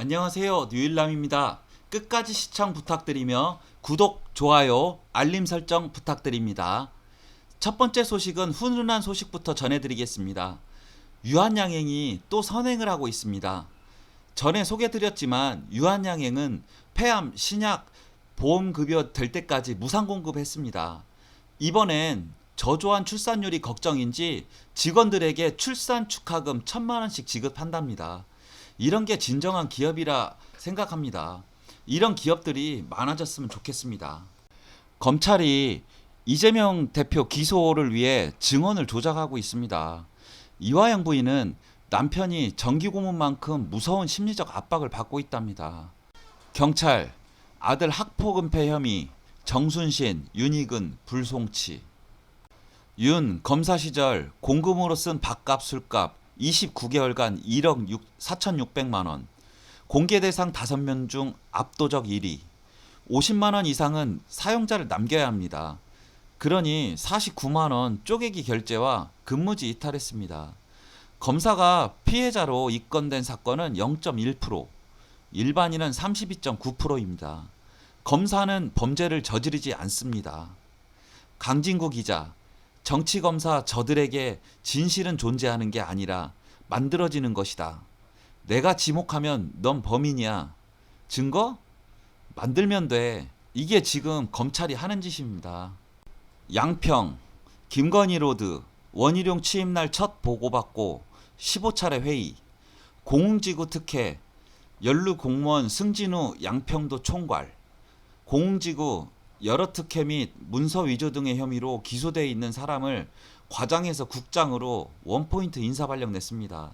안녕하세요. 뉴일남입니다. 끝까지 시청 부탁드리며 구독, 좋아요, 알림 설정 부탁드립니다. 첫 번째 소식은 훈훈한 소식부터 전해드리겠습니다. 유한양행이 또 선행을 하고 있습니다. 전에 소개드렸지만 유한양행은 폐암, 신약, 보험급여 될 때까지 무상 공급했습니다. 이번엔 저조한 출산율이 걱정인지 직원들에게 출산 축하금 천만 원씩 지급한답니다. 이런 게 진정한 기업이라 생각합니다. 이런 기업들이 많아졌으면 좋겠습니다. 검찰이 이재명 대표 기소를 위해 증언을 조작하고 있습니다. 이화영 부인은 남편이 정기고문만큼 무서운 심리적 압박을 받고 있답니다. 경찰 아들 학폭은폐 혐의 정순신, 윤희근, 불송치 윤 검사 시절 공금으로 쓴 밥값 술값 29개월간 1억 6, 4,600만 원 공개 대상 5명 중 압도적 1위 50만 원 이상은 사용자를 남겨야 합니다. 그러니 49만 원 쪼개기 결제와 근무지 이탈했습니다. 검사가 피해자로 입건된 사건은 0.1%, 일반인은 32.9%입니다. 검사는 범죄를 저지르지 않습니다. 강진구 기자, 정치 검사 저들에게 진실은 존재하는 게 아니라 만들어지는 것이다. 내가 지목하면 넌 범인이야. 증거? 만들면 돼. 이게 지금 검찰이 하는 짓입니다. 양평, 김건희 로드, 원희룡 취임날 첫 보고받고 15차례 회의, 공흥지구 특혜, 연루 공무원 승진후 양평도 총괄, 공흥지구 여러 특혜 및 문서 위조 등의 혐의로 기소되어 있는 사람을 과장해서 국장으로 원포인트 인사 발령 냈습니다.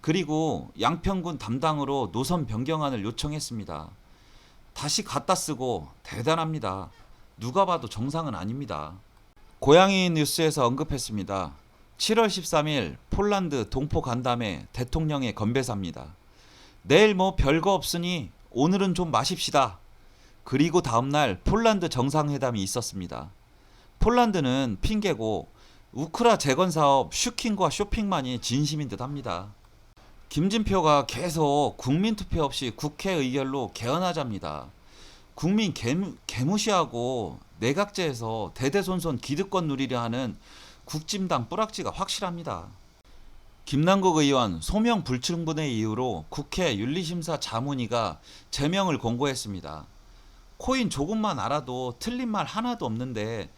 그리고 양평군 담당으로 노선 변경안을 요청했습니다. 다시 갖다 쓰고 대단합니다. 누가 봐도 정상은 아닙니다. 고양이 뉴스에서 언급했습니다. 7월 13일 폴란드 동포 간담회 대통령의 건배사입니다. 내일 뭐 별거 없으니 오늘은 좀 마십시다. 그리고 다음날 폴란드 정상회담이 있었습니다. 폴란드는 핑계고 우크라 재건 사업 슈킹과 쇼핑만이 진심인 듯 합니다. 김진표가 계속 국민 투표 없이 국회 의결로 개헌하자입니다. 국민 개무, 개무시하고 내각제에서 대대손손 기득권 누리려 하는 국진당 뿌락지가 확실합니다. 김남국 의원 소명 불충분의 이유로 국회 윤리심사 자문위가 제명을 공고했습니다. 코인 조금만 알아도 틀린 말 하나도 없는데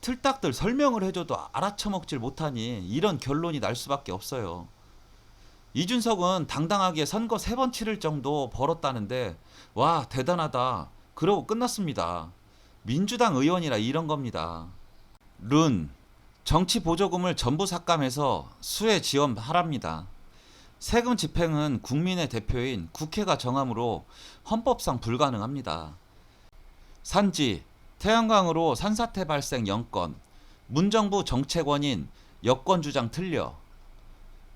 틀딱들 설명을 해줘도 알아쳐먹질 못하니 이런 결론이 날 수밖에 없어요. 이준석은 당당하게 선거 세 번 치를 정도 벌었다는데 와 대단하다 그러고 끝났습니다. 민주당 의원이라 이런 겁니다. 룬 정치 보조금을 전부 삭감해서 수혜 지원하랍니다. 세금 집행은 국민의 대표인 국회가 정함으로 헌법상 불가능합니다. 산지 태양광으로 산사태 발생 0건 문정부 정책원인 여권 주장 틀려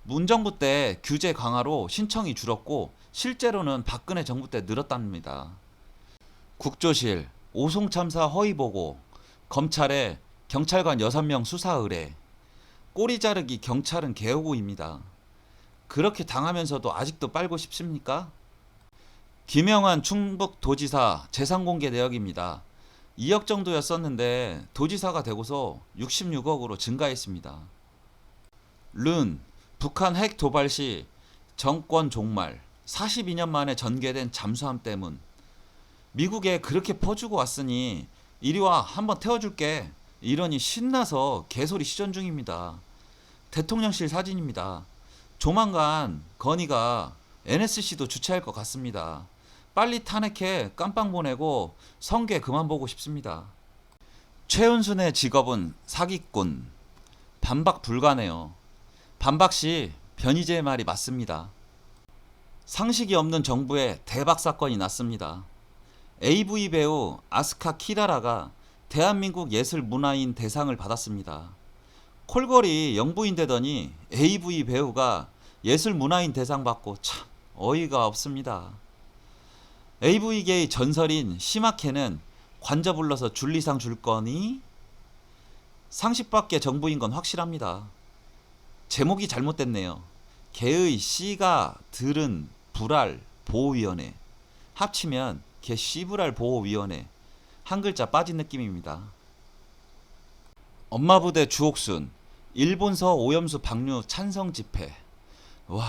문정부 때 규제 강화로 신청이 줄었고 실제로는 박근혜 정부 때 늘었답니다. 국조실 오송 참사 허위 보고 검찰에 경찰관 6명 수사 의뢰 꼬리 자르기 경찰은 개호구입니다. 그렇게 당하면서도 아직도 빨고 싶습니까? 김영환 충북도지사 재산 공개 내역입니다. 2억 정도였었는데 도지사가 되고서 66억으로 증가했습니다. 룬 북한 핵 도발 시 정권 종말 42년 만에 전개된 잠수함 때문 미국에 그렇게 퍼주고 왔으니 이리 와 한번 태워줄게 이러니 신나서 개소리 시전 중입니다. 대통령실 사진입니다. 조만간 건의가 NSC도 주최할 것 같습니다. 빨리 탄핵해 깜빵 보내고 성계 그만 보고 싶습니다. 최은순의 직업은 사기꾼. 반박 불가네요. 반박 시 변희재의 말이 맞습니다. 상식이 없는 정부에 대박 사건이 났습니다. AV 배우 아스카 키라라가 대한민국 예술 문화인 대상을 받았습니다. 콜걸이 영부인 되더니 AV 배우가 예술 문화인 대상 받고 참 어이가 없습니다. AV계의 전설인 시마케는 관저 불러서 줄리상 줄 거니? 상식밖에 정부인 건 확실합니다. 제목이 잘못됐네요. 개의 씨가 들은 불알 보호위원회 합치면 개 씨부랄 보호위원회 한 글자 빠진 느낌입니다. 엄마 부대 주옥순 일본서 오염수 방류 찬성 집회 와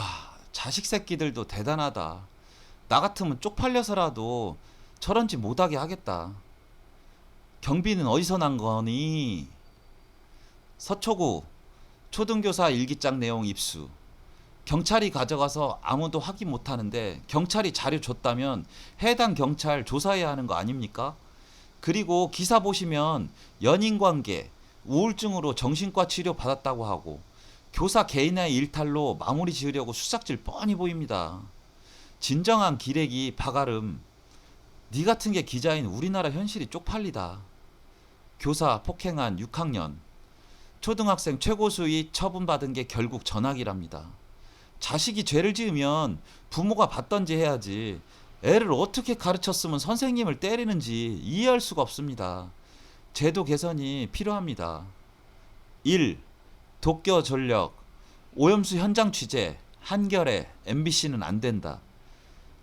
자식 새끼들도 대단하다 나 같으면 쪽팔려서라도 저런 짓 못하게 하겠다 경비는 어디서 난 거니 서초구 초등교사 일기장 내용 입수 경찰이 가져가서 아무도 확인 못 하는데 경찰이 자료 줬다면 해당 경찰 조사해야 하는 거 아닙니까? 그리고 기사 보시면 연인 관계 우울증으로 정신과 치료 받았다고 하고 교사 개인의 일탈로 마무리 지으려고 수작질 뻔히 보입니다. 진정한 기레기 박아름 네 같은 게 기자인 우리나라 현실이 쪽팔리다. 교사 폭행한 6학년 초등학생 최고 수위 처분받은 게 결국 전학이랍니다. 자식이 죄를 지으면 부모가 받던지 해야지 애를 어떻게 가르쳤으면 선생님을 때리는지 이해할 수가 없습니다. 제도 개선이 필요합니다. 1. 도쿄 전력 오염수 현장 취재 한결에 MBC는 안 된다.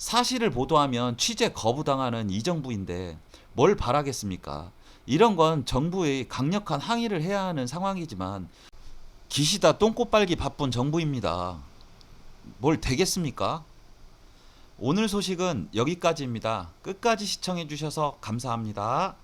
사실을 보도하면 취재 거부당하는 이 정부인데 뭘 바라겠습니까? 이런 건 정부의 강력한 항의를 해야 하는 상황이지만 기시다 똥꼬 빨기 바쁜 정부입니다. 뭘 되겠습니까? 오늘 소식은 여기까지입니다. 끝까지 시청해 주셔서 감사합니다.